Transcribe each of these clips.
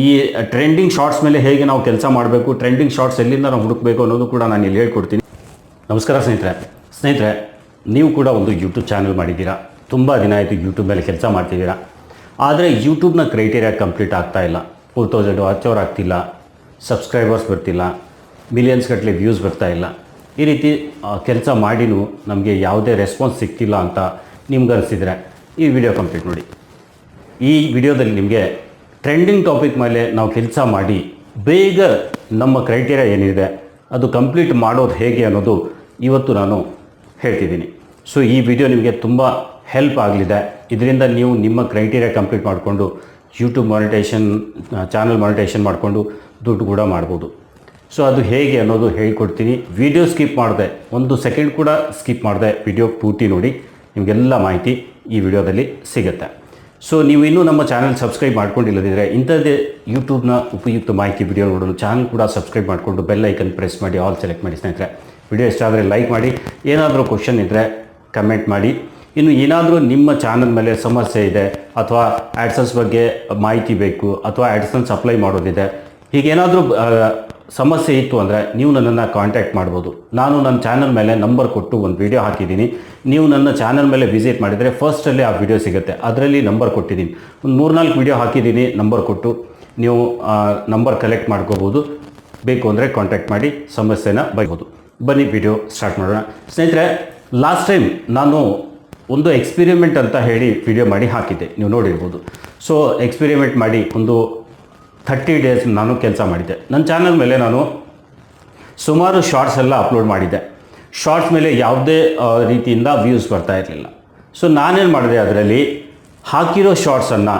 ಈ trending shorts ಮೇಲೆ ಹೇಗೆ ನಾವು ಕೆಲಸ ಮಾಡಬೇಕು ಟ್ರೆಂಡಿಂಗ್ ಶಾರ್ಟ್ಸ್ ಎಲ್ಲಿಂದ ನಾವು ಹುಡುಕಬೇಕು ಅನ್ನೋದು ಕೂಡ ನಾನು ಇಲ್ಲಿ ಹೇಳ್ಕೊಡ್ತೀನಿ. ನಮಸ್ಕಾರ ಸ್ನೇಹಿತರೆ. ಸ್ನೇಹಿತರೆ, ನೀವು ಕೂಡ ಒಂದು ಯೂಟ್ಯೂಬ್ ಚಾನಲ್ ಮಾಡಿದ್ದೀರಾ? ತುಂಬ ದಿನ ಆಯಿತು ಯೂಟ್ಯೂಬ್ ಮೇಲೆ ಕೆಲಸ ಮಾಡ್ತಿದ್ದೀರಾ? ಆದರೆ ಯೂಟ್ಯೂಬ್ನ ಕ್ರೈಟೇರಿಯಾ ಕಂಪ್ಲೀಟ್ ಆಗ್ತಾ ಇಲ್ಲ. ಫೋರ್ ತೌಸಂಡ್ ಅವರ್ ಆಗ್ತಿಲ್ಲ. ಸಬ್ಸ್ಕ್ರೈಬರ್ಸ್ ಬರ್ತಿಲ್ಲ. ಮಿಲಿಯನ್ಸ್ ಗಟ್ಟಲೆ ವ್ಯೂಸ್ ಬರ್ತಾ ಇಲ್ಲ. ಈ ರೀತಿ ಕೆಲಸ ಮಾಡಿನೂ ನಮಗೆ ಯಾವುದೇ ರೆಸ್ಪಾನ್ಸ್ ಸಿಗ್ತಿಲ್ಲ ಅಂತ ನಿಮ್ಗೆ ಅನಿಸಿದರೆ ಈ ವಿಡಿಯೋ ಕಂಪ್ಲೀಟ್ ನೋಡಿ. ಈ ವಿಡಿಯೋದಲ್ಲಿ ನಿಮಗೆ ಟ್ರೆಂಡಿಂಗ್ ಟಾಪಿಕ್ ಮೇಲೆ ನಾವು ಕೆಲಸ ಮಾಡಿ, ಬೇಗ ನಮ್ಮ ಕ್ರೈಟೀರಿಯಾ ಏನಿದೆ, ಅದು ಕಂಪ್ಲೀಟ್ ಮಾಡೋದು ಹೇಗೆ ಅನ್ನೋದು ಇವತ್ತು ನಾನು ಹೇಳ್ತಿದ್ದೀನಿ. ಸೊ ಈ ವಿಡಿಯೋ ನಿಮಗೆ ತುಂಬ ಹೆಲ್ಪ್ ಆಗಲಿದೆ. ಇದರಿಂದ ನೀವು ನಿಮ್ಮ ಕ್ರೈಟೀರಿಯಾ ಕಂಪ್ಲೀಟ್ ಮಾಡಿಕೊಂಡು ಯೂಟ್ಯೂಬ್ ಮಾನಿಟೇಷನ್ ಚಾನಲ್ ಮಾನಿಟೇಷನ್ ಮಾಡಿಕೊಂಡು ದುಡ್ಡು ಕೂಡ ಮಾಡ್ಬೋದು. ಸೊ ಅದು ಹೇಗೆ ಅನ್ನೋದು ಹೇಳ್ಕೊಡ್ತೀನಿ. ವಿಡಿಯೋ ಸ್ಕಿಪ್ ಮಾಡಿದೆ. ಒಂದು ಸೆಕೆಂಡ್ ಕೂಡ ಸ್ಕಿಪ್ ಮಾಡಿದೆ. ವಿಡಿಯೋ ಪೂರ್ತಿ ನೋಡಿ. ನಿಮಗೆಲ್ಲ ಮಾಹಿತಿ ಈ ವಿಡಿಯೋದಲ್ಲಿ ಸಿಗುತ್ತೆ. ಸೊ ನೀವು ಇನ್ನೂ ನಮ್ಮ ಚಾನಲ್ ಸಬ್ಸ್ಕ್ರೈಬ್ ಮಾಡ್ಕೊಂಡಿಲ್ಲದಿದ್ದರೆ ಇಂಥದ್ದೇ ಯೂಟ್ಯೂಬ್ನ ಉಪಯುಕ್ತ ಮಾಹಿತಿ ವಿಡಿಯೋ ನೋಡಲು ಚಾನಲ್ ಕೂಡ ಸಬ್ಸ್ಕ್ರೈಬ್ ಮಾಡಿಕೊಂಡು ಬೆಲ್ ಐಕನ್ ಪ್ರೆಸ್ ಮಾಡಿ ಆಲ್ ಸೆಲೆಕ್ಟ್ ಮಾಡಿ ಸ್ನೇಹಿತರೆ. ವಿಡಿಯೋ ಇಷ್ಟ ಆದರೆ ಲೈಕ್ ಮಾಡಿ, ಏನಾದರೂ ಕ್ವಶನ್ ಇದ್ದರೆ ಕಮೆಂಟ್ ಮಾಡಿ. ಇನ್ನು ಏನಾದರೂ ನಿಮ್ಮ ಚಾನಲ್ ಮೇಲೆ ಸಮಸ್ಯೆ ಇದೆ ಅಥವಾ ಆ್ಯಡ್ಸನ್ಸ್ ಬಗ್ಗೆ ಮಾಹಿತಿ ಬೇಕು ಅಥವಾ ಆ್ಯಡ್ಸನ್ಸ್ ಅಪ್ಲೈ ಮಾಡೋದಿದೆ ಹೀಗೇನಾದರೂ ಸಮಸ್ಯೆ ಇತ್ತು ಅಂದರೆ ನೀವು ನನ್ನನ್ನು ಕಾಂಟ್ಯಾಕ್ಟ್ ಮಾಡ್ಬೋದು. ನಾನು ನನ್ನ ಚಾನಲ್ ಮೇಲೆ ನಂಬರ್ ಕೊಟ್ಟು ಒಂದು ವಿಡಿಯೋ ಹಾಕಿದ್ದೀನಿ. ನೀವು ನನ್ನ ಚಾನಲ್ ಮೇಲೆ ವಿಸಿಟ್ ಮಾಡಿದರೆ ಫಸ್ಟಲ್ಲಿ ಆ ವಿಡಿಯೋ ಸಿಗುತ್ತೆ. ಅದರಲ್ಲಿ ನಂಬರ್ ಕೊಟ್ಟಿದ್ದೀನಿ. ಒಂದು ಮೂರ್ನಾಲ್ಕು ವಿಡಿಯೋ ಹಾಕಿದ್ದೀನಿ ನಂಬರ್ ಕೊಟ್ಟು. ನೀವು ನಂಬರ್ ಕಲೆಕ್ಟ್ ಮಾಡ್ಕೋಬೋದು. ಬೇಕು ಅಂದರೆ ಕಾಂಟ್ಯಾಕ್ಟ್ ಮಾಡಿ, ಸಮಸ್ಯೆನ ಬೈಬೋದು ಬನ್ನಿ ವಿಡಿಯೋ ಸ್ಟಾರ್ಟ್ ಮಾಡೋಣ. ಸ್ನೇಹಿತರೆ ಲಾಸ್ಟ್ ಟೈಮ್ ನಾನು ಒಂದು ಎಕ್ಸ್ಪಿರಿಮೆಂಟ್ ಅಂತ ಹೇಳಿ ವಿಡಿಯೋ ಮಾಡಿ ಹಾಕಿದ್ದೆ. ನೀವು ನೋಡಿರ್ಬೋದು. ಸೊ ಎಕ್ಸ್ಪಿರಿಮೆಂಟ್ ಮಾಡಿ ಒಂದು ಥರ್ಟಿ ಡೇಸ್ ನಾನು ಕೆಲಸ ಮಾಡಿದ್ದೆ. ನನ್ನ ಚಾನಲ್ ಮೇಲೆ ನಾನು ಸುಮಾರು ಶಾರ್ಟ್ಸ್ ಎಲ್ಲ ಅಪ್ಲೋಡ್ ಮಾಡಿದ್ದೆ. ಶಾರ್ಟ್ಸ್ ಮೇಲೆ ಯಾವುದೇ ರೀತಿಯಿಂದ ವ್ಯೂಸ್ ಬರ್ತಾ ಇರಲಿಲ್ಲ. ಸೊ ನಾನೇನು ಮಾಡಿದೆ ಅದರಲ್ಲಿ ಹಾಕಿರೋ ಶಾರ್ಟ್ಸನ್ನು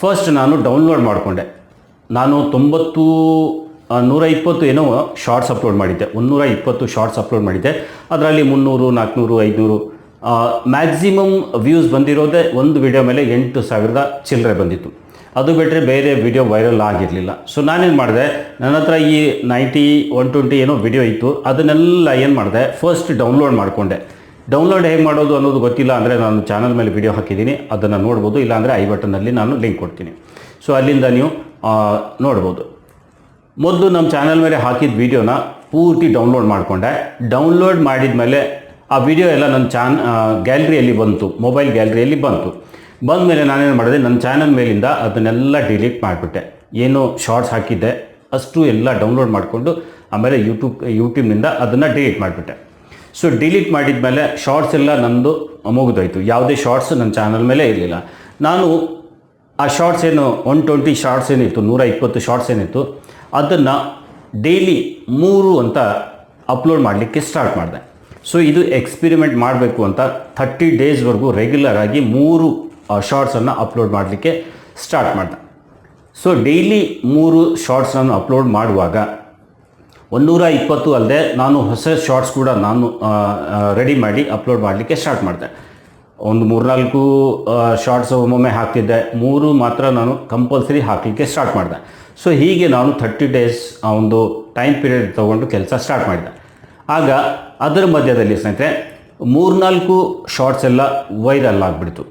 ಫಸ್ಟ್ ನಾನು ಡೌನ್ಲೋಡ್ ಮಾಡಿಕೊಂಡೆ. ನಾನು ತೊಂಬತ್ತು ನೂರ ಇಪ್ಪತ್ತು ಏನೋ ಶಾರ್ಟ್ಸ್ ಅಪ್ಲೋಡ್ ಮಾಡಿದ್ದೆ. ಮುನ್ನೂರ ಇಪ್ಪತ್ತು ಶಾರ್ಟ್ಸ್ ಅಪ್ಲೋಡ್ ಮಾಡಿದ್ದೆ. ಅದರಲ್ಲಿ ಮುನ್ನೂರು ನಾಲ್ಕುನೂರು ಐದುನೂರು ಮ್ಯಾಕ್ಸಿಮಮ್ ವ್ಯೂಸ್ ಬಂದಿರೋದೇ ಒಂದು ವಿಡಿಯೋ ಮೇಲೆ ಎಂಟು ಸಾವಿರದ ಚಿಲ್ಲರೆ ಬಂದಿತ್ತು. ಅದು ಬಿಟ್ಟರೆ ಬೇರೆ ವಿಡಿಯೋ ವೈರಲ್ ಆಗಿರಲಿಲ್ಲ. ಸೊ ನಾನೇನು ಮಾಡಿದೆ? ನನ್ನ ಹತ್ರ ಈ ನೈಂಟಿ ಒನ್ ಟ್ವೆಂಟಿ ಏನೋ ವಿಡಿಯೋ ಇತ್ತು. ಅದನ್ನೆಲ್ಲ ಏನು ಮಾಡಿದೆ? ಫಸ್ಟ್ ಡೌನ್ಲೋಡ್ ಮಾಡಿಕೊಂಡೆ. ಡೌನ್ಲೋಡ್ ಹೇಗೆ ಮಾಡೋದು ಅನ್ನೋದು ಗೊತ್ತಿಲ್ಲ ಅಂದರೆ ನಾನು ಚಾನಲ್ ಮೇಲೆ ವಿಡಿಯೋ ಹಾಕಿದ್ದೀನಿ. ಅದನ್ನು ನೋಡ್ಬೋದು. ಇಲ್ಲಾಂದರೆ ಐ ಬಟನಲ್ಲಿ ನಾನು ಲಿಂಕ್ ಕೊಡ್ತೀನಿ. ಸೊ ಅಲ್ಲಿಂದ ನೀವು ನೋಡ್ಬೋದು. ಮೊದಲು ನಮ್ಮ ಚಾನಲ್ ಮೇಲೆ ಹಾಕಿದ ವಿಡಿಯೋನ ಪೂರ್ತಿ ಡೌನ್ಲೋಡ್ ಮಾಡಿಕೊಂಡೆ. ಡೌನ್ಲೋಡ್ ಮಾಡಿದ ಮೇಲೆ ಆ ವಿಡಿಯೋ ಎಲ್ಲ ನನ್ನ ಚಾನ್ ಗ್ಯಾಲ್ರಿಯಲ್ಲಿ ಬಂತು. ಮೊಬೈಲ್ ಗ್ಯಾಲ್ರಿಯಲ್ಲಿ ಬಂತು. ಬಂದ ಮೇಲೆ ನಾನೇನು ಮಾಡಿದೆ ನನ್ನ ಚಾನಲ್ ಮೇಲಿಂದ ಅದನ್ನೆಲ್ಲ ಡಿಲೀಟ್ ಮಾಡಿಬಿಟ್ಟೆ. ಏನು ಶಾರ್ಟ್ಸ್ ಹಾಕಿದ್ದೆ, ಅಷ್ಟು ಎಲ್ಲ ಡೌನ್ಲೋಡ್ ಮಾಡಿಕೊಂಡು ಆಮೇಲೆ ಯೂಟ್ಯೂಬ್ ಯೂಟ್ಯೂಬ್ನಿಂದ ಅದನ್ನು ಡಿಲೀಟ್ ಮಾಡಿಬಿಟ್ಟೆ. ಸೊ ಡಿಲೀಟ್ ಮಾಡಿದ ಮೇಲೆ ಶಾರ್ಟ್ಸ್ ಎಲ್ಲ ನಂದು ಮುಗಿದೋಯ್ತು. ಯಾವುದೇ ಶಾರ್ಟ್ಸ್ ನನ್ನ ಚಾನಲ್ ಮೇಲೆ ಇರಲಿಲ್ಲ. ನಾನು ಆ ಶಾರ್ಟ್ಸ್ ಏನು ಒನ್ ಟ್ವೆಂಟಿ ಶಾರ್ಟ್ಸ್ ಏನಿತ್ತು ನೂರ ಇಪ್ಪತ್ತು ಶಾರ್ಟ್ಸ್ ಏನಿತ್ತು, ಅದನ್ನು ಡೈಲಿ ಮೂರು ಅಂತ ಅಪ್ಲೋಡ್ ಮಾಡಲಿಕ್ಕೆ ಸ್ಟಾರ್ಟ್ ಮಾಡಿದೆ. ಸೊ ಇದು ಎಕ್ಸ್ಪಿರಿಮೆಂಟ್ ಮಾಡಬೇಕು ಅಂತ ಥರ್ಟಿ ಡೇಸ್ವರೆಗೂ ರೆಗ್ಯುಲರ್ ಆಗಿ ಮೂರು ಶಾರ್ಟ್ಸನ್ನು ಅಪ್ಲೋಡ್ ಮಾಡಲಿಕ್ಕೆ ಸ್ಟಾರ್ಟ್ ಮಾಡಿದೆ. ಸೊ ಡೈಲಿ ಮೂರು ಶಾರ್ಟ್ಸ್ ನಾನು ಅಪ್ಲೋಡ್ ಮಾಡುವಾಗ ಒಂದೂರ ಇಪ್ಪತ್ತು ಅಲ್ಲದೆ ನಾನು ಹೊಸ ಶಾರ್ಟ್ಸ್ ಕೂಡ ನಾನು ರೆಡಿ ಮಾಡಿ ಅಪ್ಲೋಡ್ ಮಾಡಲಿಕ್ಕೆ ಸ್ಟಾರ್ಟ್ ಮಾಡಿದೆ. ಒಂದು ಮೂರ್ನಾಲ್ಕು ಶಾರ್ಟ್ಸ್ ಒಮ್ಮೊಮ್ಮೆ ಹಾಕ್ತಿದ್ದೆ. ಮೂರು ಮಾತ್ರ ನಾನು ಕಂಪಲ್ಸರಿ ಹಾಕಲಿಕ್ಕೆ ಸ್ಟಾರ್ಟ್ ಮಾಡಿದೆ. ಸೊ ಹೀಗೆ ನಾನು ಥರ್ಟಿ ಡೇಸ್ ಒಂದು ಟೈಮ್ ಪೀರಿಯಡ್ ತೊಗೊಂಡು ಕೆಲಸ ಸ್ಟಾರ್ಟ್ ಮಾಡಿದೆ. ಆಗ ಅದರ ಮಧ್ಯದಲ್ಲಿ ಸ್ನೇಹಿತರೆ, ಮೂರ್ನಾಲ್ಕು ಶಾರ್ಟ್ಸ್ ಎಲ್ಲ ವೈರಲ್ ಆಗಿಬಿಡ್ತು.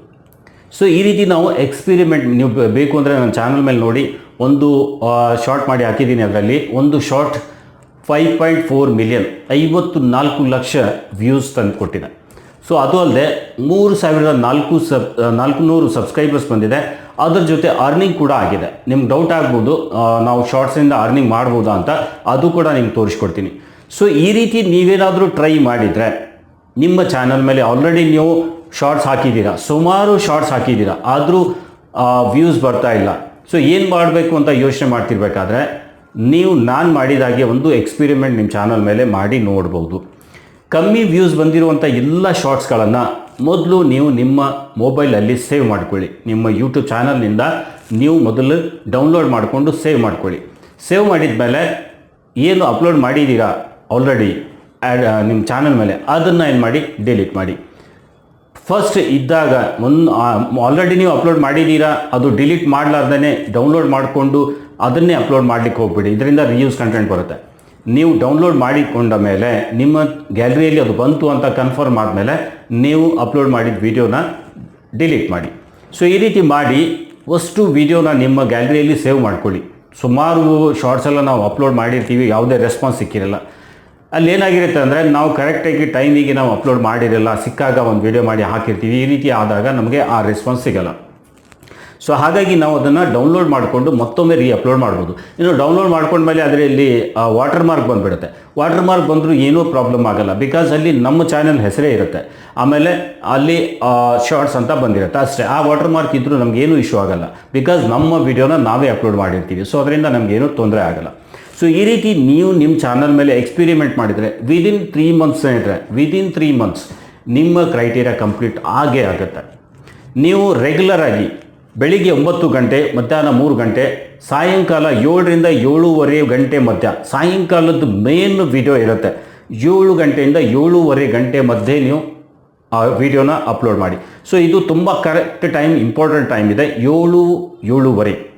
ಸೊ ಈ ರೀತಿ ನಾವು ಎಕ್ಸ್ಪಿರಿಮೆಂಟ್ ನೀವು ಬೇಕು ಅಂದರೆ ನನ್ನ ಚಾನಲ್ ಮೇಲೆ ನೋಡಿ, ಒಂದು ಶಾರ್ಟ್ ಮಾಡಿ ಹಾಕಿದ್ದೀನಿ ಅದರಲ್ಲಿ. ಒಂದು short five point four million ಐವತ್ತು ನಾಲ್ಕು ಲಕ್ಷ ವ್ಯೂಸ್ ತಂದು ಕೊಟ್ಟಿದೆ. ಸೊ ಅದು ಅಲ್ಲದೆ ಮೂರು ಸಾವಿರದ ನಾಲ್ಕು ಸಬ್ ನಾಲ್ಕು ನೂರು ಸಬ್ಸ್ಕ್ರೈಬರ್ಸ್ ಬಂದಿದೆ. ಅದ್ರ ಜೊತೆ ಅರ್ನಿಂಗ್ ಕೂಡ ಆಗಿದೆ. ನಿಮ್ಗೆ ಡೌಟ್ ಆಗ್ಬೋದು ನಾವು ಶಾರ್ಟ್ಸಿಂದ ಅರ್ನಿಂಗ್ ಮಾಡ್ಬೋದಾ ಅಂತ, ಅದು ಕೂಡ ನಿಮ್ಗೆ ತೋರಿಸ್ಕೊಡ್ತೀನಿ. ಸೊ ಈ ರೀತಿ ನೀವೇನಾದರೂ ಟ್ರೈ ಮಾಡಿದರೆ, ನಿಮ್ಮ ಚಾನಲ್ ಮೇಲೆ ಆಲ್ರೆಡಿ ನೀವು ಶಾರ್ಟ್ಸ್ ಹಾಕಿದ್ದೀರಾ? ಸುಮಾರು ಶಾರ್ಟ್ಸ್ ಹಾಕಿದ್ದೀರಾ? ಆದರೂ ವ್ಯೂಸ್ ಬರ್ತಾ ಇಲ್ಲ. ಸೊ ಏನು ಮಾಡಬೇಕು ಅಂತ ಯೋಚನೆ ಮಾಡ್ತಿರ್ಬೇಕಾದ್ರೆ, ನೀವು ನಾನು ಮಾಡಿದಾಗೆ ಒಂದು ಎಕ್ಸ್ಪಿರಿಮೆಂಟ್ ನಿಮ್ಮ ಚಾನಲ್ ಮೇಲೆ ಮಾಡಿ ನೋಡ್ಬೋದು. ಕಮ್ಮಿ ವ್ಯೂಸ್ ಬಂದಿರುವಂಥ ಎಲ್ಲ ಶಾರ್ಟ್ಸ್ಗಳನ್ನು ಮೊದಲು ನೀವು ನಿಮ್ಮ ಮೊಬೈಲಲ್ಲಿ ಸೇವ್ ಮಾಡ್ಕೊಳ್ಳಿ. ನಿಮ್ಮ ಯೂಟ್ಯೂಬ್ ಚಾನಲ್ನಿಂದ ನೀವು ಮೊದಲು ಡೌನ್ಲೋಡ್ ಮಾಡಿಕೊಂಡು ಸೇವ್ ಮಾಡ್ಕೊಳ್ಳಿ. ಸೇವ್ ಮಾಡಿದ ಮೇಲೆ ಏನು ಅಪ್ಲೋಡ್ ಮಾಡಿದ್ದೀರಾ? ಆಲ್ರೆಡಿ ನಿಮ್ಮ ಚಾನಲ್ ಮೇಲೆ. ಅದನ್ನು ಏನು ಮಾಡಿ? ಡಿಲೀಟ್ ಮಾಡಿ. ಫಸ್ಟ್ ಇದ್ದಾಗ ಒಂದು ಆಲ್ರೆಡಿ ನೀವು ಅಪ್ಲೋಡ್ ಮಾಡಿದ್ದೀರಾ ಅದು ಡಿಲೀಟ್ ಮಾಡಲಾರ್ದೇ ಡೌನ್ಲೋಡ್ ಮಾಡಿಕೊಂಡು ಅದನ್ನೇ ಅಪ್ಲೋಡ್ ಮಾಡಲಿಕ್ಕೆ ಹೋಗ್ಬಿಡಿ. ಇದರಿಂದ ರಿಯೂಸ್ ಕಂಟೆಂಟ್ ಬರುತ್ತೆ. ನೀವು ಡೌನ್ಲೋಡ್ ಮಾಡಿಕೊಂಡ ಮೇಲೆ, ನಿಮ್ಮ ಗ್ಯಾಲರಿಯಲ್ಲಿ ಅದು ಬಂತು ಅಂತ ಕನ್ಫರ್ಮ್ ಆದಮೇಲೆ ನೀವು ಅಪ್ಲೋಡ್ ಮಾಡಿದ ವಿಡಿಯೋನ ಡಿಲೀಟ್ ಮಾಡಿ. ಸೊ ಈ ರೀತಿ ಮಾಡಿ, ಅಷ್ಟು ವೀಡಿಯೋನ ನಿಮ್ಮ ಗ್ಯಾಲರಿಯಲ್ಲಿ ಸೇವ್ ಮಾಡ್ಕೊಳ್ಳಿ. ಸುಮಾರು ಶಾರ್ಟ್ಸ್ ಎಲ್ಲ ನಾವು ಅಪ್ಲೋಡ್ ಮಾಡಿರ್ತೀವಿ, ಯಾವುದೇ ರೆಸ್ಪಾನ್ಸ್ ಸಿಕ್ಕಿರಲ್ಲ. ಅಲ್ಲಿ ಏನಾಗಿರುತ್ತೆ ಅಂದರೆ ನಾವು ಕರೆಕ್ಟಾಗಿ ಟೈಮಿಗೆ ನಾವು ಅಪ್ಲೋಡ್ ಮಾಡಿರಲ್ಲ ಸಿಕ್ಕಾಗ ಒಂದು ವಿಡಿಯೋ ಮಾಡಿ ಹಾಕಿರ್ತೀವಿ, ಈ ರೀತಿ ಆದಾಗ ನಮಗೆ ಆ ರೆಸ್ಪಾನ್ಸ್ ಸಿಗಲ್ಲ. ಸೊ ಹಾಗಾಗಿ ನಾವು ಅದನ್ನು ಡೌನ್ಲೋಡ್ ಮಾಡಿಕೊಂಡು ಮತ್ತೊಮ್ಮೆ ರೀ ಅಪ್ಲೋಡ್ ಮಾಡ್ಬೋದು. ಇನ್ನು ಡೌನ್ಲೋಡ್ ಮಾಡ್ಕೊಂಡ್ಮೇಲೆ ಅದರಲ್ಲಿ ವಾಟರ್ ಮಾರ್ಕ್ ಬಂದುಬಿಡುತ್ತೆ. ವಾಟರ್ ಮಾರ್ಕ್ ಬಂದರೂ ಏನೂ ಪ್ರಾಬ್ಲಮ್ ಆಗಲ್ಲ. ಬಿಕಾಸ್ ಅಲ್ಲಿ ನಮ್ಮ ಚಾನೆಲ್ ಹೆಸರೇ ಇರುತ್ತೆ. ಆಮೇಲೆ ಅಲ್ಲಿ ಶಾರ್ಟ್ಸ್ ಅಂತ ಬಂದಿರುತ್ತೆ. ಅಷ್ಟೇ. ಆ ವಾಟರ್ ಮಾರ್ಕ್ ಇದ್ದರೂ ನಮಗೇನು ಇಶ್ಯೂ ಆಗಲ್ಲ. ಬಿಕಾಸ್ ನಮ್ಮ ವಿಡಿಯೋನ ನಾವೇ ಅಪ್ಲೋಡ್ ಮಾಡಿರ್ತೀವಿ. ಸೊ ಅದರಿಂದ ನಮಗೇನು ತೊಂದರೆ ಆಗಲ್ಲ. ಸೊ ಈ ರೀತಿ ನೀವು ನಿಮ್ಮ ಚಾನಲ್ ಮೇಲೆ ಎಕ್ಸ್ಪಿರಿಮೆಂಟ್ ಮಾಡಿದರೆ ವಿದಿನ್ ತ್ರೀ ಮಂತ್ಸ್ ಹೇಳಿದ್ರೆ ವಿದಿನ್ ತ್ರೀ ಮಂತ್ಸ್ ನಿಮ್ಮ ಕ್ರೈಟೀರಿಯಾ ಕಂಪ್ಲೀಟ್ ಆಗೇ ಆಗುತ್ತೆ. ನೀವು ರೆಗ್ಯುಲರ್ ಆಗಿ ಬೆಳಿಗ್ಗೆ ಒಂಬತ್ತು ಗಂಟೆ, ಮಧ್ಯಾಹ್ನ ಮೂರು ಗಂಟೆ, ಸಾಯಂಕಾಲ ಏಳರಿಂದ ಏಳೂವರೆ ಗಂಟೆ ಮಧ್ಯ ಸಾಯಂಕಾಲದ ಮೇನ್ ವಿಡಿಯೋ ಇರುತ್ತೆ. ಏಳು ಗಂಟೆಯಿಂದ ಏಳೂವರೆ ಗಂಟೆ ಮಧ್ಯೆ ನೀವು, ಆ ವಿಡಿಯೋನ ಅಪ್ಲೋಡ್ ಮಾಡಿ. ಸೊ ಇದು ತುಂಬ ಕರೆಕ್ಟ್ ಟೈಮ್ ಇಂಪಾರ್ಟೆಂಟ್ ಟೈಮ್ ಇದೆ. ಏಳು, ಏಳೂವರೆ.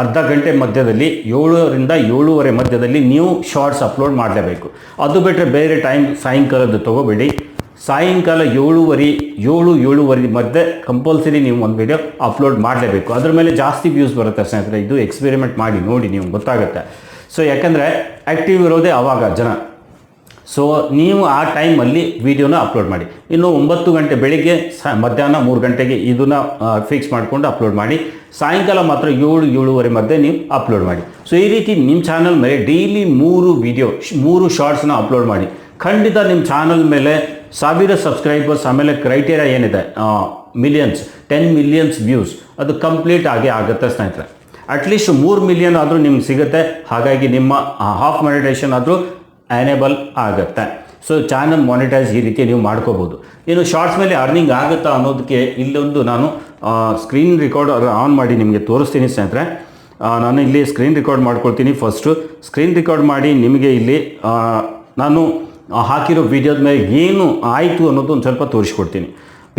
ಅರ್ಧ ಗಂಟೆ ಮಧ್ಯದಲ್ಲಿ ಏಳರಿಂದ ಏಳುವರೆ ಮಧ್ಯದಲ್ಲಿ ನೀವು ಶಾರ್ಟ್ಸ್ ಅಪ್ಲೋಡ್ ಮಾಡಲೇಬೇಕು. ಅದು ಬಿಟ್ಟರೆ ಬೇರೆ ಟೈಮ್ ಸಾಯಂಕಾಲದ್ದು ತೊಗೋಬೇಡಿ. ಸಾಯಂಕಾಲ ಏಳುವರೆ, ಏಳು, ಏಳುವರೆ ಮಧ್ಯೆ ಕಂಪಲ್ಸರಿ ನೀವು ಒಂದು ವಿಡಿಯೋ ಅಪ್ಲೋಡ್ ಮಾಡಲೇಬೇಕು. ಅದ್ರ ಮೇಲೆ ಜಾಸ್ತಿ ವ್ಯೂಸ್ ಬರುತ್ತೆ ಸ್ನೇಹಿತರೆ, ಇದು ಎಕ್ಸ್ಪೆರಿಮೆಂಟ್ ಮಾಡಿ, ನೋಡಿ ನೀವು ಗೊತ್ತಾಗುತ್ತೆ. ಸೊ ಯಾಕಂದರೆ ಆ್ಯಕ್ಟಿವ್ ಇರೋದೇ ಆವಾಗ ಜನ. ಸೊ ನೀವು ಆ ಟೈಮಲ್ಲಿ ವೀಡಿಯೋನ ಅಪ್ಲೋಡ್ ಮಾಡಿ. ಇನ್ನು ಒಂಬತ್ತು ಗಂಟೆ ಬೆಳಿಗ್ಗೆ ಸ, ಮಧ್ಯಾಹ್ನ ಮೂರು ಗಂಟೆಗೆ ಇದನ್ನು ಫಿಕ್ಸ್ ಮಾಡಿಕೊಂಡು ಅಪ್ಲೋಡ್ ಮಾಡಿ. ಸಾಯಂಕಾಲ ಮಾತ್ರ ಏಳು, ಏಳುವರೆ ಮಧ್ಯೆ ನೀವು ಅಪ್ಲೋಡ್ ಮಾಡಿ. ಸೊ ಈ ರೀತಿ ನಿಮ್ಮ ಚಾನಲ್ ಮೇಲೆ ಡೈಲಿ ಮೂರು ವಿಡಿಯೋ ಮೂರು ಶಾರ್ಟ್ಸ್ನ ಅಪ್ಲೋಡ್ ಮಾಡಿ. ಖಂಡಿತ ನಿಮ್ಮ ಚಾನಲ್ ಮೇಲೆ ಸಾವಿರ ಸಬ್ಸ್ಕ್ರೈಬರ್ಸ್ ಆಮೇಲೆ ಕ್ರೈಟೇರಿಯಾ ಏನಿದೆ? ಮಿಲಿಯನ್ಸ್ ಟೆನ್ ಮಿಲಿಯನ್ಸ್ ವ್ಯೂಸ್ ಅದು ಕಂಪ್ಲೀಟ್ ಆಗೇ ಆಗುತ್ತೆ ಸ್ನೇಹಿತರೆ. ಅಟ್ಲೀಸ್ಟ್ ಮೂರು ಮಿಲಿಯನ್ ಆದರೂ ನಿಮ್ಗೆ ಸಿಗುತ್ತೆ. ಹಾಗಾಗಿ ನಿಮ್ಮ ಹಾಫ್ ಮೆಡಿಟೇಷನ್ ಆದರೂ ಎನೇಬಲ್ ಆಗುತ್ತೆ. ಸೊ ಚಾನಲ್ ಮಾನಿಟೈಸ್ ಈ ರೀತಿ ನೀವು ಮಾಡ್ಕೋಬೋದು. ಇನ್ನು ಶಾರ್ಟ್ಸ್ ಮೇಲೆ ಅರ್ನಿಂಗ್ ಆಗುತ್ತಾ ಅನ್ನೋದಕ್ಕೆ ಇಲ್ಲೊಂದು ನಾನು ಸ್ಕ್ರೀನ್ ರೆಕಾರ್ಡ್ ಆನ್ ಮಾಡಿ ನಿಮಗೆ ತೋರಿಸ್ತೀನಿ ಸ್ನೇಹಿತರೆ. ನಾನು ಇಲ್ಲಿ ಸ್ಕ್ರೀನ್ ರೆಕಾರ್ಡ್ ಮಾಡ್ಕೊಳ್ತೀನಿ ಫಸ್ಟು ಸ್ಕ್ರೀನ್ ರೆಕಾರ್ಡ್ ಮಾಡಿ ನಿಮಗೆ ಇಲ್ಲಿ ನಾನು ಹಾಕಿರೋ ವಿಡಿಯೋದ ಮೇಲೆ ಏನು ಆಯಿತು ಅನ್ನೋದು ಒಂದು ಸ್ವಲ್ಪ ತೋರಿಸ್ಕೊಡ್ತೀನಿ.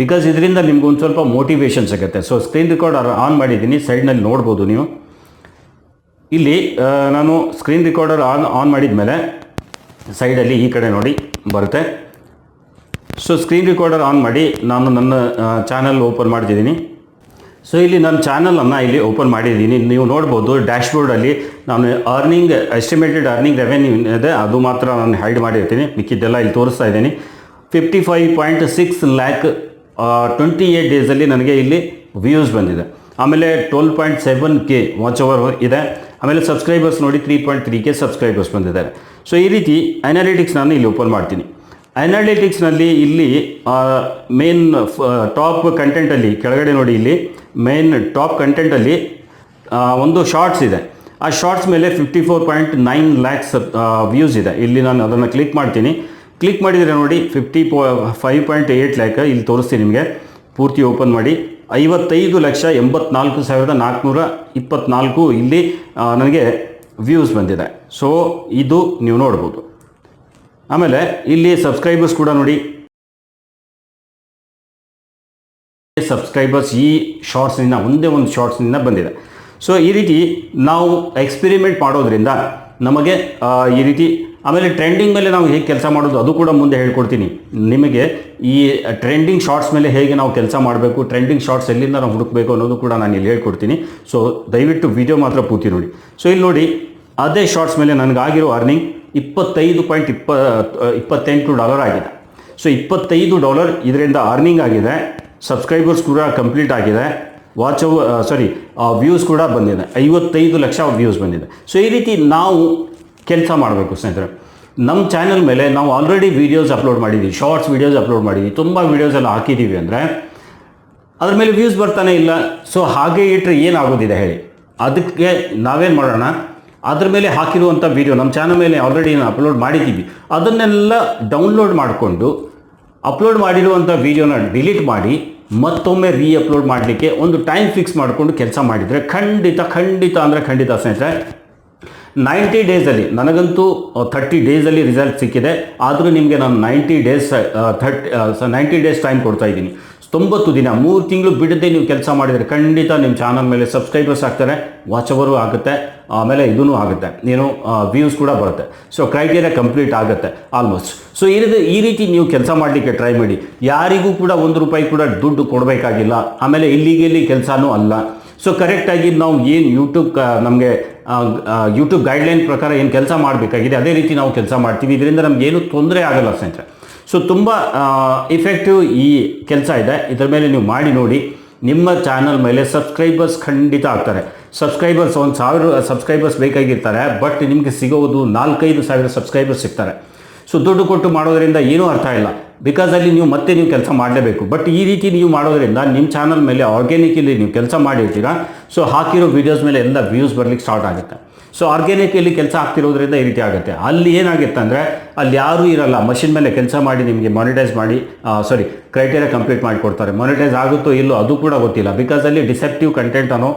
ಬಿಕಾಸ್ ಇದರಿಂದ ನಿಮ್ಗೆ ಒಂದು ಸ್ವಲ್ಪ ಮೋಟಿವೇಶನ್ ಸಿಗುತ್ತೆ. ಸೊ ಸ್ಕ್ರೀನ್ ರೆಕಾರ್ಡ್ ಆನ್ ಮಾಡಿದ್ದೀನಿ ಸೈಡ್ನಲ್ಲಿ ನೋಡ್ಬೋದು ನೀವು. ಇಲ್ಲಿ ನಾನು ಸ್ಕ್ರೀನ್ ರೆಕಾರ್ಡರ್ ಆನ್ ಆನ್ ಮಾಡಿದ ಮೇಲೆ ಸೈಡಲ್ಲಿ ಈ ಕಡೆ ನೋಡಿ. ಬರುತ್ತೆ. ಸೊ ಸ್ಕ್ರೀನ್ ರೆಕಾರ್ಡರ್ ಆನ್ ಮಾಡಿ ನಾನು ನನ್ನ ಚಾನಲ್ ಓಪನ್ ಮಾಡ್ತಿದ್ದೀನಿ. ಸೊ ಇಲ್ಲಿ ನನ್ನ ಚಾನಲನ್ನು ಇಲ್ಲಿ ಓಪನ್ ಮಾಡಿದ್ದೀನಿ. ನೀವು ನೋಡ್ಬೋದು ಡ್ಯಾಶ್ಬೋರ್ಡಲ್ಲಿ ನಾನು ಅರ್ನಿಂಗ್ ಎಸ್ಟಿಮೇಟೆಡ್ ಅರ್ನಿಂಗ್ ರೆವೆನ್ಯೂ ಇದೆ. ಅದು ಮಾತ್ರ ನಾನು ಹೈಡ್ ಮಾಡಿರ್ತೀನಿ. ಮಿಕ್ಕಿದ್ದೆಲ್ಲ ಇಲ್ಲಿ ತೋರಿಸ್ತಾ ಇದ್ದೀನಿ. Fifty five point six lakh twenty eight ಡೇಸಲ್ಲಿ ನನಗೆ ಇಲ್ಲಿ ವ್ಯೂಸ್ ಬಂದಿದೆ. ಆಮೇಲೆ twelve point seven K watch hour ಇದೆ. ಆಮೇಲೆ ಸಬ್ಸ್ಕ್ರೈಬರ್ಸ್ ನೋಡಿ three point three K subscribers ಬಂದಿದ್ದಾರೆ. ಸೊ ಈ ರೀತಿ ಅನಾಲಿಟಿಕ್ಸ್ ನಾನು ಇಲ್ಲಿ ಓಪನ್ ಮಾಡ್ತೀನಿ. ಅನಾಲಿಟಿಕ್ಸ್ನಲ್ಲಿ ಇಲ್ಲಿ ಮೇನ್ ಟಾಪ್ ಕಂಟೆಂಟಲ್ಲಿ ಕೆಳಗಡೆ ನೋಡಿ ಇಲ್ಲಿ ಮೇನ್ ಟಾಪ್ ಕಂಟೆಂಟಲ್ಲಿ ಒಂದು ಶಾರ್ಟ್ಸ್ ಇದೆ. ಆ ಶಾರ್ಟ್ಸ್ ಮೇಲೆ fifty four point nine lakhs views ಇದೆ. ಇಲ್ಲಿ ನಾನು ಅದನ್ನು ಕ್ಲಿಕ್ ಮಾಡ್ತೀನಿ. ಕ್ಲಿಕ್ ಮಾಡಿದರೆ ನೋಡಿ ಫಿಫ್ಟಿ ಪೋ ಫೈವ್ ಪಾಯಿಂಟ್ ಏಯ್ಟ್ ಲ್ಯಾಕ್ ಇಲ್ಲಿ ತೋರಿಸ್ತೀನಿ ನಿಮಗೆ. ಪೂರ್ತಿ ಓಪನ್ ಮಾಡಿ. ಐವತ್ತೈದು ಲಕ್ಷ ಎಂಬತ್ನಾಲ್ಕು ಸಾವಿರದ ನಾಲ್ಕುನೂರ ಇಪ್ಪತ್ನಾಲ್ಕು ಇಲ್ಲಿ ನನಗೆ ವ್ಯೂಸ್ ಬಂದಿದೆ. ಸೊ ಇದು ನೀವು ನೋಡ್ಬೋದು. ಆಮೇಲೆ ಇಲ್ಲಿ ಸಬ್ಸ್ಕ್ರೈಬರ್ಸ್ ಕೂಡ ನೋಡಿ. ಸಬ್ಸ್ಕ್ರೈಬರ್ಸ್ ಈ ಶಾರ್ಟ್ಸ್ನಿಂದ ಒಂದೇ ಒಂದು ಶಾರ್ಟ್ಸ್ನಿಂದ ಬಂದಿದೆ. ಸೊ ಈ ರೀತಿ ನಾವು ಎಕ್ಸ್ಪೆರಿಮೆಂಟ್ ಮಾಡೋದ್ರಿಂದ ನಮಗೆ ಈ ರೀತಿ ಆಮೇಲೆ ಟ್ರೆಂಡಿಂಗ್ ಮೇಲೆ ನಾವು ಹೇಗೆ ಕೆಲಸ ಮಾಡೋದು ಅದು ಕೂಡ ಮುಂದೆ ಹೇಳ್ಕೊಡ್ತೀನಿ. ನಿಮಗೆ ಈ ಟ್ರೆಂಡಿಂಗ್ ಶಾರ್ಟ್ಸ್ ಮೇಲೆ ಹೇಗೆ ನಾವು ಕೆಲಸ ಮಾಡಬೇಕು ಟ್ರೆಂಡಿಂಗ್ ಶಾರ್ಟ್ಸ್ ಎಲ್ಲಿಂದ ನಾವು ಹುಡುಕಬೇಕು ಅನ್ನೋದು ಕೂಡ ನಾನು ಇಲ್ಲಿ ಹೇಳ್ಕೊಡ್ತೀನಿ. ಸೊ ದಯವಿಟ್ಟು ವಿಡಿಯೋ ಮಾತ್ರ ಪೂರ್ತಿ ನೋಡಿ. ಸೊ ಇಲ್ಲಿ ನೋಡಿ, ಅದೇ ಶಾರ್ಟ್ಸ್ ಮೇಲೆ ನನಗಾಗಿರೋ ಅರ್ನಿಂಗ್ ಇಪ್ಪತ್ತೈದು ಪಾಯಿಂಟ್ ಇಪ್ಪ ಇಪ್ಪತ್ತೆಂಟು ಡಾಲರ್ ಆಗಿದೆ. ಸೊ ಇಪ್ಪತ್ತೈದು ಡಾಲರ್ ಇದರಿಂದ ಅರ್ನಿಂಗ್ ಆಗಿದೆ ಸಬ್ಸ್ಕ್ರೈಬರ್ಸ್ ಕೂಡ ಕಂಪ್ಲೀಟ್ ಆಗಿದೆ ವಾಚ್ ಸಾರಿ ವ್ಯೂಸ್ ಕೂಡ ಬಂದಿದೆ. ಐವತ್ತೈದು ಲಕ್ಷ ವ್ಯೂಸ್ ಬಂದಿದೆ. ಸೊ ಈ ರೀತಿ ನಾವು ಕೆಲಸ ಮಾಡಬೇಕು ಸ್ನೇಹಿತರೆ. ನಮ್ಮ ಚಾನಲ್ ಮೇಲೆ ನಾವು ಆಲ್ರೆಡಿ ವೀಡಿಯೋಸ್ ಅಪ್ಲೋಡ್ ಮಾಡಿದ್ದೀವಿ ಶಾರ್ಟ್ಸ್ ವೀಡಿಯೋಸ್ ಅಪ್ಲೋಡ್ ಮಾಡಿದ್ದೀವಿ ತುಂಬ ವೀಡಿಯೋಸ್ ಎಲ್ಲ ಹಾಕಿದ್ದೀವಿ ಅಂದರೆ ಅದ್ರ ಮೇಲೆ ವ್ಯೂಸ್ ಬರ್ತಾನೆ ಇಲ್ಲ. ಸೊ ಹಾಗೆ ಇಟ್ಟರೆ ಏನಾಗೋದಿದೆ ಹೇಳಿ? ಅದಕ್ಕೆ ನಾವೇನು ಮಾಡೋಣ? ಅದ್ರ ಮೇಲೆ ಹಾಕಿರುವಂಥ ವೀಡಿಯೋ ನಮ್ಮ ಚಾನಲ್ ಮೇಲೆ ಆಲ್ರೆಡಿ ಅಪ್ಲೋಡ್ ಮಾಡಿದ್ದೀವಿ ಅದನ್ನೆಲ್ಲ ಡೌನ್ಲೋಡ್ ಮಾಡಿಕೊಂಡು ಅಪ್ಲೋಡ್ ಮಾಡಿರುವಂಥ ವಿಡಿಯೋನ ಡಿಲೀಟ್ ಮಾಡಿ ಮತ್ತೊಮ್ಮೆ ರೀ ಅಪ್ಲೋಡ್ ಮಾಡಲಿಕ್ಕೆ ಒಂದು ಟೈಮ್ ಫಿಕ್ಸ್ ಮಾಡಿಕೊಂಡು ಕೆಲಸ ಮಾಡಿದರೆ ಖಂಡಿತ ಖಂಡಿತ ಅಂದರೆ ಖಂಡಿತ ಸ್ನೇಹಿತರೆ ನೈಂಟಿ ಡೇಸಲ್ಲಿ, ನನಗಂತೂ ಥರ್ಟಿ ಡೇಸಲ್ಲಿ ರಿಸಲ್ಟ್ ಸಿಕ್ಕಿದೆ. ಆದರೂ ನಿಮಗೆ ನಾನು ninety days thirty ninety days time ಕೊಡ್ತಾ ಇದ್ದೀನಿ. ತೊಂಬತ್ತು ದಿನ, ಮೂರು ತಿಂಗಳು ಬಿಡದೆ ನೀವು ಕೆಲಸ ಮಾಡಿದರೆ ಖಂಡಿತ ನಿಮ್ಮ ಚಾನಲ್ ಮೇಲೆ ಸಬ್ಸ್ಕ್ರೈಬರ್ಸ್ ಆಗ್ತಾರೆ ವಾಚ್ ಅವರು ಆಗುತ್ತೆ, ಆಮೇಲೆ ಇದೂ ಆಗುತ್ತೆ. ಏನು ವ್ಯೂಸ್ ಕೂಡ ಬರುತ್ತೆ. ಸೊ ಕ್ರೈಟೀರಿಯಾ ಕಂಪ್ಲೀಟ್ ಆಗುತ್ತೆ ಆಲ್ಮೋಸ್ಟ್ ಸೊ ಈ ರೀತಿ ಈ ರೀತಿ ನೀವು ಕೆಲಸ ಮಾಡಲಿಕ್ಕೆ ಟ್ರೈ ಮಾಡಿ. ಯಾರಿಗೂ ಕೂಡ ಒಂದು ರೂಪಾಯಿ ಕೂಡ ದುಡ್ಡು ಕೊಡಬೇಕಾಗಿಲ್ಲ. ಆಮೇಲೆ ಇಲ್ಲಿಗೆ ಇಲ್ಲಿ ಕೆಲಸನೂ ಅಲ್ಲ. ಸೊ ಕರೆಕ್ಟಾಗಿ ನಾವು ಏನು ಯೂಟ್ಯೂಬ್ ನಮಗೆ ಯೂಟ್ಯೂಬ್ ಗೈಡ್ಲೈನ್ ಪ್ರಕಾರ ಏನು ಕೆಲಸ ಮಾಡಬೇಕಾಗಿದೆ, ಅದೇ ರೀತಿ ನಾವು ಕೆಲಸ ಮಾಡ್ತೀವಿ. ಇದರಿಂದ ನಮ್ಗೆ ಏನು ತೊಂದರೆ ಆಗಲ್ಲ ಸ್ನೇಹಿತರೆ. ಸೊ ತುಂಬ ಇಫೆಕ್ಟಿವ್ ಈ ಕೆಲಸ ಇದೆ. ಇದರ ಮೇಲೆ ನೀವು ಮಾಡಿ ನೋಡಿ. ನಿಮ್ಮ ಚಾನಲ್ ಮೇಲೆ ಸಬ್ಸ್ಕ್ರೈಬರ್ಸ್ ಖಂಡಿತ ಆಗ್ತಾರೆ. ಸಬ್ಸ್ಕ್ರೈಬರ್ಸ್ ಒಂದು ಸಾವಿರ ಸಬ್ಸ್ಕ್ರೈಬರ್ಸ್ ಬೇಕಾಗಿರ್ತಾರೆ ಬಟ್ ನಿಮಗೆ ಸಿಗೋದು ನಾಲ್ಕೈದು ಸಾವಿರ ಸಬ್ಸ್ಕ್ರೈಬರ್ಸ್ ಸಿಗ್ತಾರೆ. ಸೊ ದುಡ್ಡು ಕೊಟ್ಟು ಮಾಡೋದರಿಂದ ಏನೂ ಅರ್ಥ ಇಲ್ಲ. ಬಿಕಾಸ್ ಅಲ್ಲಿ ನೀವು ಮತ್ತೆ ನೀವು ಕೆಲಸ ಮಾಡಲೇಬೇಕು. ಬಟ್ ಈ ರೀತಿ ನೀವು ಮಾಡೋದ್ರಿಂದ ನಿಮ್ಮ ಚಾನಲ್ ಮೇಲೆ ಆರ್ಗ್ಯಾನಿಕಲಿ ನೀವು ಕೆಲಸ ಮಾಡಿರ್ತೀರಾ? ಸೊ ಹಾಕಿರೋ ವೀಡಿಯೋಸ್ ಮೇಲೆ ಎಲ್ಲ ವ್ಯೂಸ್ ಬರ್ಲಿಕ್ಕೆ ಸ್ಟಾರ್ಟ್ ಆಗುತ್ತೆ. ಸೊ ಆರ್ಗ್ಯಾನಿಕಲಿ ಕೆಲಸ ಆಗ್ತಿರೋದ್ರಿಂದ ಈ ರೀತಿ ಆಗುತ್ತೆ. ಅಲ್ಲಿ ಏನಾಗುತ್ತೆ ಅಂದರೆ, ಅಲ್ಲಿ ಯಾರೂ ಇರಲ್ಲ. ಮಷಿನ್ ಮೇಲೆ ಕೆಲಸ ಮಾಡಿ ನಿಮಗೆ ಮಾನಿಟೈಸ್ ಮಾಡಿ ಸಾರಿ ಕ್ರೈಟೇರಿಯಾ ಕಂಪ್ಲೀಟ್ ಮಾಡಿ ಕೊಡ್ತಾರೆ. ಮಾನಿಟೈಸ್ ಆಗುತ್ತೋ ಇಲ್ಲೋ ಅದು ಕೂಡ ಗೊತ್ತಿಲ್ಲ. ಬಿಕಾಸ್ ಅಲ್ಲಿ ಡಿಸೆಪ್ಟಿವ್ ಕಂಟೆಂಟ್ ಅನ್ನೋ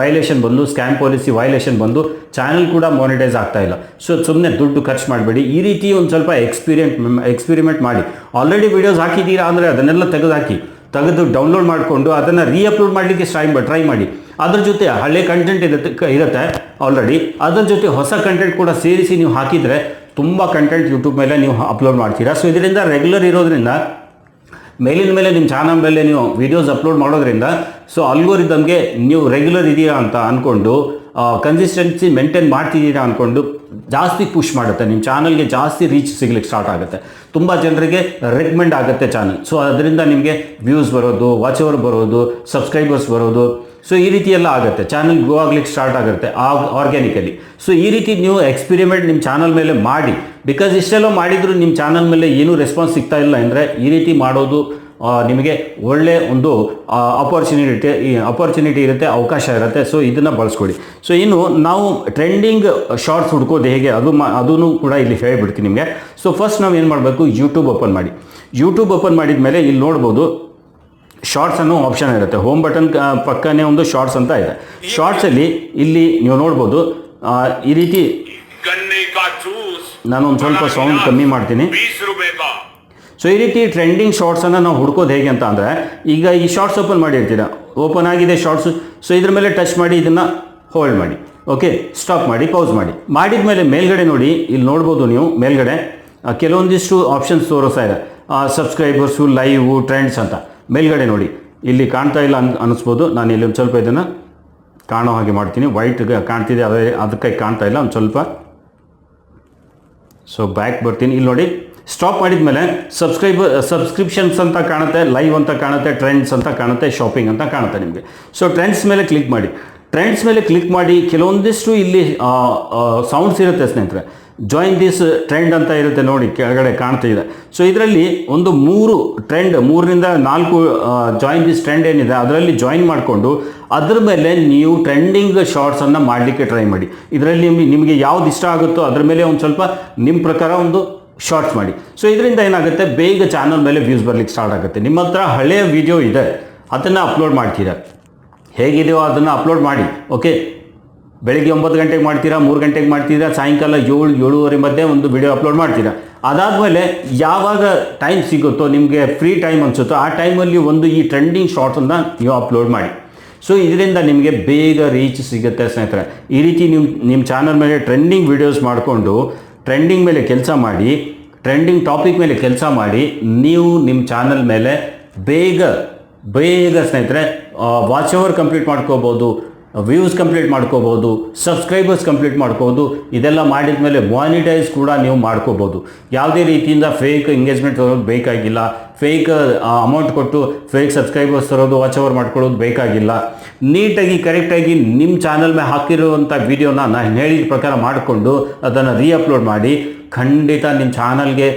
ವೈಲೇಷನ್ ಬಂದು ಸ್ಕ್ಯಾಮ್ ಪಾಲಿಸಿ ವೈಲೇಷನ್ ಬಂದು ಚಾನಲ್ ಕೂಡ ಮಾನಿಟೈಸ್ ಆಗ್ತಾ ಇಲ್ಲ. ಸೊ ಸುಮ್ಮನೆ ದುಡ್ಡು ಖರ್ಚು ಮಾಡಬೇಡಿ. ಈ ರೀತಿ ಒಂದು ಸ್ವಲ್ಪ ಎಕ್ಸ್ಪೀರಿಯೆಂಟ್ ಎಕ್ಸ್ಪಿರಿಮೆಂಟ್ ಮಾಡಿ. ಆಲ್ರೆಡಿ ವಿಡಿಯೋಸ್ ಹಾಕಿದ್ದೀರಾ ಅಂದರೆ ಅದನ್ನೆಲ್ಲ ತೆಗೆದು ಹಾಕಿ. ತೆಗೆದು ಡೌನ್ಲೋಡ್ ಮಾಡಿಕೊಂಡು ಅದನ್ನು ರೀ ಅಪ್ಲೋಡ್ ಮಾಡಲಿಕ್ಕೆ ಟ್ರೈ ಟ್ರೈ ಮಾಡಿ. ಅದ್ರ ಜೊತೆ ಹಳೆ ಕಂಟೆಂಟ್ ಇರುತ್ತೆ ಇರುತ್ತೆ ಆಲ್ರೆಡಿ ಅದ್ರ ಜೊತೆ ಹೊಸ ಕಂಟೆಂಟ್ ಕೂಡ ಸೇರಿಸಿ ನೀವು ಹಾಕಿದರೆ ತುಂಬ ಕಂಟೆಂಟ್ ಯೂಟ್ಯೂಬ್ ಮೇಲೆ ನೀವು ಅಪ್ಲೋಡ್ ಮಾಡ್ತೀರಾ. ಸೊ ಇದರಿಂದ ರೆಗ್ಯುಲರ್ ಇರೋದ್ರಿಂದ ಮೇಲಿನ ಮೇಲೆ ನಿಮ್ಮ ಚಾನಲ್ ಮೇಲೆ ನೀವು ವೀಡಿಯೋಸ್ ಅಪ್ಲೋಡ್ ಮಾಡೋದ್ರಿಂದ ಸೊ ಅಲ್ಗೋರಿದಮ್ಗೆ ನೀವು ರೆಗ್ಯುಲರ್ ಇದೀರಾ ಅಂತ ಅಂದ್ಕೊಂಡು ಕನ್ಸಿಸ್ಟೆನ್ಸಿ ಮೇಂಟೈನ್ ಮಾಡ್ತಿದ್ದೀರಾ ಅಂದ್ಕೊಂಡು ಜಾಸ್ತಿ ಪುಷ್ ಮಾಡುತ್ತೆ. ನಿಮ್ಮ ಚಾನಲ್ಗೆ ಜಾಸ್ತಿ ರೀಚ್ ಸಿಗ್ಲಿಕ್ಕೆ ಸ್ಟಾರ್ಟ್ ಆಗುತ್ತೆ. ತುಂಬ ಜನರಿಗೆ ರೆಕಮೆಂಡ್ ಆಗುತ್ತೆ ಚಾನಲ್ ಸೊ ಅದರಿಂದ ನಿಮಗೆ ವ್ಯೂಸ್ ಬರೋದು ವಾಚ್ ಓವರ್ ಬರೋದು ಸಬ್ಸ್ಕ್ರೈಬರ್ಸ್ ಬರೋದು. ಸೊ ಈ ರೀತಿ ಎಲ್ಲ ಆಗುತ್ತೆ. ಚಾನಲ್ ಗ್ರೋ ಆಗ್ಲಿಕ್ಕೆ ಸ್ಟಾರ್ಟ್ ಆಗುತ್ತೆ ಆರ್ಗ್ಯಾನಿಕಲಿ ಸೊ ಈ ರೀತಿ ನೀವು ಎಕ್ಸ್ಪಿರಿಮೆಂಟ್ ನಿಮ್ಮ ಚಾನಲ್ ಮೇಲೆ ಮಾಡಿ. ಬಿಕಾಸ್ ಇಷ್ಟೆಲ್ಲ ಮಾಡಿದರೂ ನಿಮ್ಮ ಚಾನಲ್ ಮೇಲೆ ಏನೂ ರೆಸ್ಪಾನ್ಸ್ ಸಿಗ್ತಾ ಇಲ್ಲ ಅಂದರೆ ಈ ರೀತಿ ಮಾಡೋದು ಆ, ನಿಮಗೆ ಒಳ್ಳೆ ಒಂದು ಅಪರ್ಚುನಿಟಿ ಅಪರ್ಚುನಿಟಿ ಇರುತ್ತೆ ಅವಕಾಶ ಇರುತ್ತೆ. ಸೊ ಇದನ್ನು ಬಳಸ್ಕೊಳ್ಳಿ. ಸೊ ಇನ್ನು ನಾವು ಟ್ರೆಂಡಿಂಗ್ ಶಾರ್ಟ್ಸ್ ಹುಡ್ಕೋದು ಹೇಗೆ? ಅದು ಮಾ ಅದೂ ಕೂಡ ಇಲ್ಲಿ ಹೇಳಿಬಿಡ್ತೀನಿ ನಿಮಗೆ. ಸೊ ಫಸ್ಟ್ ನಾವು ಏನು ಮಾಡಬೇಕು? ಯೂಟ್ಯೂಬ್ ಓಪನ್ ಮಾಡಿ. ಯೂಟ್ಯೂಬ್ ಓಪನ್ ಮಾಡಿದ ಮೇಲೆ ಇಲ್ಲಿ ನೋಡ್ಬೋದು ಶಾರ್ಟ್ಸ್ ಅನ್ನೋ ಆಪ್ಷನ್ ಇರುತ್ತೆ. ಹೋಮ್ ಬಟನ್ ಪಕ್ಕನೇ ಒಂದು ಶಾರ್ಟ್ಸ್ ಅಂತ ಇದೆ. ಶಾರ್ಟ್ಸಲ್ಲಿ ಇಲ್ಲಿ ನೀವು ನೋಡ್ಬೋದು ಈ ರೀತಿ ನಾನು ಒಂದು ಸ್ವಲ್ಪ ಸೌಂಡ್ ಕಮ್ಮಿ ಮಾಡ್ತೀನಿ. ಸೊ ಈ ರೀತಿ ಟ್ರೆಂಡಿಂಗ್ ಶಾರ್ಟ್ಸನ್ನು ನಾವು ಹುಡ್ಕೋದು ಹೇಗೆ ಅಂತ ಅಂದರೆ, ಈಗ ಈ ಶಾರ್ಟ್ಸ್ ಓಪನ್ ಮಾಡಿರ್ತೀರ? ಓಪನ್ ಆಗಿದೆ ಶಾರ್ಟ್ಸ್ ಸೊ ಇದ್ರ ಮೇಲೆ ಟಚ್ ಮಾಡಿ, ಇದನ್ನು ಹೋಲ್ಡ್ ಮಾಡಿ. ಓಕೆ ಸ್ಟಾಪ್ ಮಾಡಿ ಪೌಸ್ ಮಾಡಿ. ಮಾಡಿದ ಮೇಲೆ ಮೇಲ್ಗಡೆ ನೋಡಿ, ಇಲ್ಲಿ ನೋಡ್ಬೋದು ನೀವು, ಮೇಲ್ಗಡೆ ಕೆಲವೊಂದಿಷ್ಟು ಆಪ್ಷನ್ಸ್ ತೋರಿಸ್ತಾ ಇದೆ. ಸಬ್ಸ್ಕ್ರೈಬರ್ಸು ಲೈವು ಟ್ರೆಂಡ್ಸ್ ಅಂತ. ಮೇಲ್ಗಡೆ ನೋಡಿ. ಇಲ್ಲಿ ಕಾಣ್ತಾ ಇಲ್ಲ ಅನ್ ಅನ್ನಿಸ್ಬೋದು ನಾನು ಇಲ್ಲಿ ಒಂದು ಸ್ವಲ್ಪ ಇದನ್ನು ಕಾಣೋ ಹಾಗೆ ಮಾಡ್ತೀನಿ. ವೈಟ್ ಕಾಣ್ತಿದೆ, ಅದೇ, ಅದಕ್ಕೆ ಕಾಣ್ತಾ ಇಲ್ಲ. ಒಂದು ಸ್ವಲ್ಪ. ಸೊ ಬ್ಯಾಕ್ ಬರ್ತೀನಿ. ಇಲ್ಲಿ ನೋಡಿ. ಸ್ಟಾಪ್ ಮಾಡಿದ ಮೇಲೆ ಸಬ್ಸ್ಕ್ರೈಬ್ ಸಬ್ಸ್ಕ್ರಿಪ್ಷನ್ಸ್ ಅಂತ ಕಾಣುತ್ತೆ ಲೈವ್ ಅಂತ ಕಾಣುತ್ತೆ ಟ್ರೆಂಡ್ಸ್ ಅಂತ ಕಾಣುತ್ತೆ ಶಾಪಿಂಗ್ ಅಂತ ಕಾಣುತ್ತೆ ನಿಮಗೆ. ಸೊ ಟ್ರೆಂಡ್ಸ್ ಮೇಲೆ ಕ್ಲಿಕ್ ಮಾಡಿ. ಟ್ರೆಂಡ್ಸ್ ಮೇಲೆ ಕ್ಲಿಕ್ ಮಾಡಿ, ಕೆಲವೊಂದಿಷ್ಟು ಇಲ್ಲಿ ಸೌಂಡ್ಸ್ ಇರುತ್ತೆ ಸ್ನೇಹಿತರೆ. ಜಾಯಿನ್ ದಿಸ್ ಟ್ರೆಂಡ್ ಅಂತ ಇರುತ್ತೆ ನೋಡಿ, ಕೆಳಗಡೆ ಇದೆ. ಸೊ ಇದರಲ್ಲಿ ಒಂದು ಮೂರು ಟ್ರೆಂಡ್ ಮೂರರಿಂದ ನಾಲ್ಕು ಜಾಯಿನ್ ದಿಸ್ ಟ್ರೆಂಡ್ ಏನಿದೆ, ಅದರಲ್ಲಿ ಜಾಯಿನ್ ಮಾಡಿಕೊಂಡು, ಅದರ ಮೇಲೆ ನೀವು ಟ್ರೆಂಡಿಂಗ್ ಶಾರ್ಟ್ಸನ್ನು ಮಾಡಲಿಕ್ಕೆ ಟ್ರೈ ಮಾಡಿ. ಇದರಲ್ಲಿ ನಿಮಗೆ ಯಾವ್ದು ಇಷ್ಟ ಆಗುತ್ತೋ ಅದ್ರ ಮೇಲೆ ಒಂದು ಸ್ವಲ್ಪ ನಿಮ್ಮ ಪ್ರಕಾರ ಒಂದು ಶಾರ್ಟ್ಸ್ ಮಾಡಿ. ಸೊ ಇದರಿಂದ ಏನಾಗುತ್ತೆ? ಬೇಗ ಚಾನಲ್ ಮೇಲೆ ವ್ಯೂಸ್ ಬರ್ಲಿಕ್ಕೆ ಸ್ಟಾರ್ಟ್ ಆಗುತ್ತೆ. ನಿಮ್ಮ ಹತ್ರ ಹಳೆಯ ವಿಡಿಯೋ ಇದೆ. ಅದನ್ನು ಅಪ್ಲೋಡ್ ಮಾಡ್ತೀರಾ? ಹೇಗಿದೆಯೋ ಅದನ್ನು ಅಪ್ಲೋಡ್ ಮಾಡಿ. ಓಕೆ ಬೆಳಿಗ್ಗೆ ಒಂಬತ್ತು ಗಂಟೆಗೆ ಮಾಡ್ತೀರಾ? ಮೂರು ಗಂಟೆಗೆ ಮಾಡ್ತೀರಾ? ಸಾಯಂಕಾಲ ಏಳು, ಏಳುವರೆ ಮಧ್ಯೆ ಒಂದು ವಿಡಿಯೋ ಅಪ್ಲೋಡ್ ಮಾಡ್ತೀರಾ? ಅದಾದಮೇಲೆ ಯಾವಾಗ ಟೈಮ್ ಸಿಗುತ್ತೋ, ನಿಮಗೆ ಫ್ರೀ ಟೈಮ್ ಅನಿಸುತ್ತೋ, ಆ ಟೈಮಲ್ಲಿ ಒಂದು ಈ ಟ್ರೆಂಡಿಂಗ್ ಶಾರ್ಟ್ಸನ್ನು ನೀವು ಅಪ್ಲೋಡ್ ಮಾಡಿ. ಸೊ ಇದರಿಂದ ನಿಮಗೆ ಬೇಗ ರೀಚ್ ಸಿಗುತ್ತೆ ಸ್ನೇಹಿತರೆ. ಈ ರೀತಿ ನಿಮ್ಮ ನಿಮ್ಮ ಚಾನಲ್ ಮೇಲೆ ಟ್ರೆಂಡಿಂಗ್ ವಿಡಿಯೋಸ್ ಮಾಡಿಕೊಂಡು ಟ್ರೆಂಡಿಂಗ್ ಮೇಲೆ ಕೆಲಸ ಮಾಡಿ ಟ್ರೆಂಡಿಂಗ್ ಟಾಪಿಕ್ ಮೇಲೆ ಕೆಲಸ ಮಾಡಿ, ನೀವು ನಿಮ್ಮ ಚಾನಲ್ ಮೇಲೆ ಬೇಗ ಬೇಗ ಸ್ನೇಹಿತರೆ ವಾಚ್ ಓವರ್ ಕಂಪ್ಲೀಟ್ ಮಾಡ್ಕೋಬೋದು. ವ್ಯೂಸ್ ಕಂಪ್ಲೀಟ್ ಮಾಡ್ಕೋಬೋದು ಸಬ್ಸ್ಕ್ರೈಬರ್ಸ್ ಕಂಪ್ಲೀಟ್ ಮಾಡ್ಕೋಬೋದು ಇದೆಲ್ಲ ಮಾಡಿದ ಮೇಲೆ ಮಾನಿಟೈಸ್ ಕೂಡ ನೀವು ಮಾಡ್ಕೋಬೋದು ಯಾವುದೇ ರೀತಿಯಿಂದ ಫೇಕ್ ಎಂಗೇಜ್ಮೆಂಟ್ ತರೋದು ಬೇಕಾಗಿಲ್ಲ. ಫೇಕ್ ಅಮೌಂಟ್ ಕೊಟ್ಟು ಫೇಕ್ ಸಬ್ಸ್ಕ್ರೈಬರ್ಸ್ ತರೋದು ವಾಚ್ ಓವರ್ ಮಾಡ್ಕೊಳ್ಳೋದು ಬೇಕಾಗಿಲ್ಲ. ನೀಟಾಗಿ ಕರೆಕ್ಟಾಗಿ ನಿಮ್ಮ ಚಾನಲ್ ಮೇಲೆ ಹಾಕಿರುವಂಥ ವಿಡಿಯೋನ ನಾನು ಹೇಳಿದ ಪ್ರಕಾರ ಮಾಡಿಕೊಂಡು ಅದನ್ನು ರೀ ಅಪ್ಲೋಡ್ ಮಾಡಿ. ಖಂಡಿತ ನಿಮ್ಮ ಚಾನಲ್ಗೆ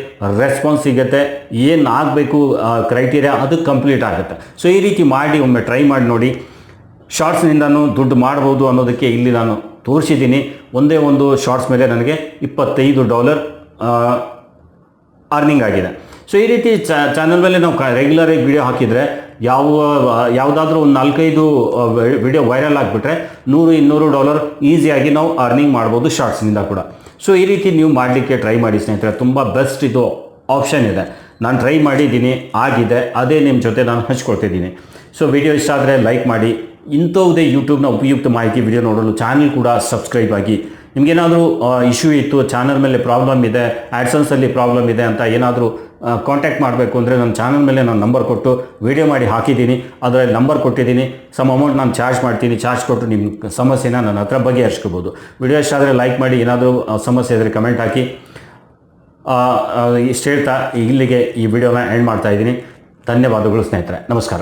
ರೆಸ್ಪಾನ್ಸ್ ಸಿಗುತ್ತೆ. ಏನು ಆಗಬೇಕು ಕ್ರೈಟೀರಿಯಾ ಅದು ಕಂಪ್ಲೀಟ್ ಆಗುತ್ತೆ. ಸೊ ಈ ರೀತಿ ಮಾಡಿ ಒಮ್ಮೆ ಟ್ರೈ ಮಾಡಿ ನೋಡಿ. ಶಾರ್ಟ್ಸ್ನಿಂದನೂ ದುಡ್ಡು ಮಾಡ್ಬೋದು ಅನ್ನೋದಕ್ಕೆ ಇಲ್ಲಿ ನಾನು ತೋರಿಸಿದ್ದೀನಿ. ಒಂದೇ ಒಂದು ಶಾರ್ಟ್ಸ್ ಮೇಲೆ ನನಗೆ ಇಪ್ಪತ್ತೈದು ಡಾಲರ್ ಅರ್ನಿಂಗ್ ಆಗಿದೆ. ಸೊ ಈ ರೀತಿ ಚಾನಲ್ ಮೇಲೆ ನಾವು ರೆಗ್ಯುಲರಾಗಿ ವಿಡಿಯೋ ಹಾಕಿದರೆ ಯಾವ, ಯಾವುದಾದ್ರೂ ಒಂದು ನಾಲ್ಕೈದು ವಿಡಿಯೋ ವೈರಲ್ ಆಗಿಬಿಟ್ರೆ ನೂರು, ಇನ್ನೂರು ಡಾಲರ್ ಈಸಿಯಾಗಿ ನಾವು ಅರ್ನಿಂಗ್ ಮಾಡ್ಬೋದು ಶಾರ್ಟ್ಸ್ನಿಂದ ಕೂಡ. ಸೊ ಈ ರೀತಿ ನೀವು ಮಾಡಲಿಕ್ಕೆ ಟ್ರೈ ಮಾಡಿ ಸ್ನೇಹಿತರೆ. ತುಂಬ ಬೆಸ್ಟ್ ಇದು ಆಪ್ಷನ್ ಇದೆ. ನಾನು ಟ್ರೈ ಮಾಡಿದ್ದೀನಿ, ಆಗಿದೆ. ಅದೇ ನಿಮ್ಮ ಜೊತೆ ನಾನು ಹಂಚ್ಕೊಳ್ತಿದ್ದೀನಿ. ಸೊ ವಿಡಿಯೋ ಇಷ್ಟ ಆದರೆ ಲೈಕ್ ಮಾಡಿ. ಇಂಥವುದೇ ಯೂಟ್ಯೂಬ್ನ ಉಪಯುಕ್ತ ಮಾಹಿತಿ ವಿಡಿಯೋ ನೋಡಲು ಚಾನಲ್ ಕೂಡ ಸಬ್ಸ್ಕ್ರೈಬ್ ಆಗಿ. ನಿಮಗೇನಾದರೂ ಇಶ್ಯೂ ಇತ್ತು, ಚಾನಲ್ ಮೇಲೆ ಪ್ರಾಬ್ಲಮ್ ಇದೆ ಆ್ಯಡ್ಸನ್ಸಲ್ಲಿ ಪ್ರಾಬ್ಲಮ್ ಇದೆ ಅಂತ ಏನಾದರೂ ಕಾಂಟ್ಯಾಕ್ಟ್ ಮಾಡಬೇಕು ಅಂದರೆ ನನ್ನ ಚಾನಲ್ ಮೇಲೆ ನಾನು ನಂಬರ್ ಕೊಟ್ಟು ವಿಡಿಯೋ ಮಾಡಿ ಹಾಕಿದ್ದೀನಿ. ಅದರಲ್ಲಿ ನಂಬರ್ ಕೊಟ್ಟಿದ್ದೀನಿ. ಸಮ್ ಅಮೌಂಟ್ ನಾನು ಚಾರ್ಜ್ ಮಾಡ್ತೀನಿ. ಚಾರ್ಜ್ ಕೊಟ್ಟು ನಿಮ್ಮ ಸಮಸ್ಯೆನ ನನ್ನ ಹತ್ರ ಬಗೆಹರಿಸ್ಕೋಬೋದು. ವಿಡಿಯೋ ಇಷ್ಟ ಆದರೆ ಲೈಕ್ ಮಾಡಿ, ಏನಾದರೂ ಸಮಸ್ಯೆ ಇದ್ದರೆ ಕಮೆಂಟ್ ಹಾಕಿ. ಇಷ್ಟು ಹೇಳ್ತಾ ಇಲ್ಲಿಗೆ ಈ ವಿಡಿಯೋನ ಎಂಡ್ ಮಾಡ್ತಾ ಇದ್ದೀನಿ. ಧನ್ಯವಾದಗಳು ಸ್ನೇಹಿತರೆ. ನಮಸ್ಕಾರ.